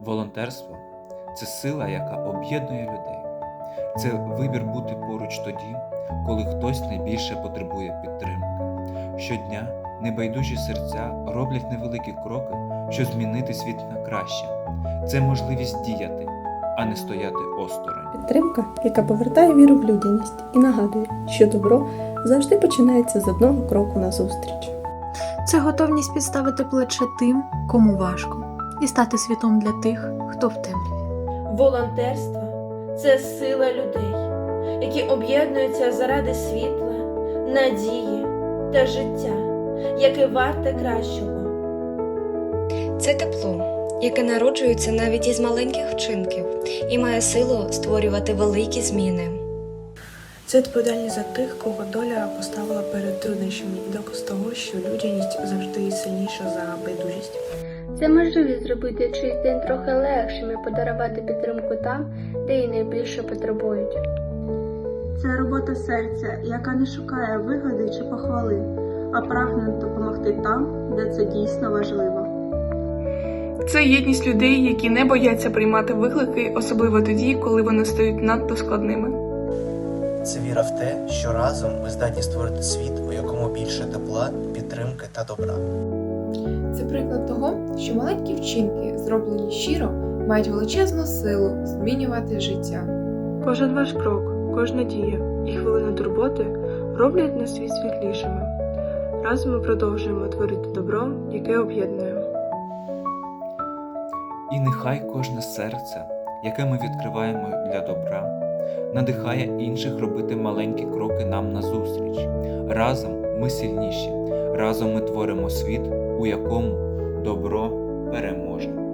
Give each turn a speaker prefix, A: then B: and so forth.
A: Волонтерство це сила, яка об'єднує людей. Це вибір бути поруч тоді, коли хтось найбільше потребує підтримки. Щодня небайдужі серця роблять невеликі кроки, щоб змінити світ на краще. Це можливість діяти, а не стояти осторонь.
B: Підтримка, яка повертає віру в людяність і нагадує, що добро завжди починається з одного кроку назустріч.
C: Це готовність підставити плече тим, кому важко, і стати світом для тих, хто в темряві.
D: Волонтерство це сила людей, які об'єднуються заради світла, надії та життя, яке варте кращого.
E: Це тепло, яке народжується навіть із маленьких вчинків і має силу створювати великі зміни.
F: Це відповідальність за тих, кого доля поставила перед труднощами, і доказ того, що людяність завжди сильніша за байдужість.
G: Це можливість зробити чийсь день трохи легшим і подарувати підтримку там, де її найбільше потребують.
H: Це робота серця, яка не шукає вигоди чи похвали, а прагне допомогти там, де це дійсно важливо.
I: Це єдність людей, які не бояться приймати виклики, особливо тоді, коли вони стають надто складними.
J: Це віра в те, що разом ми здатні створити світ, у якому більше тепла, підтримки та добра.
K: Це приклад того, що маленькі вчинки, зроблені щиро, мають величезну силу змінювати життя.
I: Кожен ваш крок, кожна дія і хвилина турботи роблять наш світ світлішими. Разом ми продовжуємо творити добро, яке об'єднує.
A: І нехай кожне серце, яке ми відкриваємо для добра, надихає інших робити маленькі кроки нам назустріч. Разом ми сильніші, разом ми творимо світ, у якому добро переможе.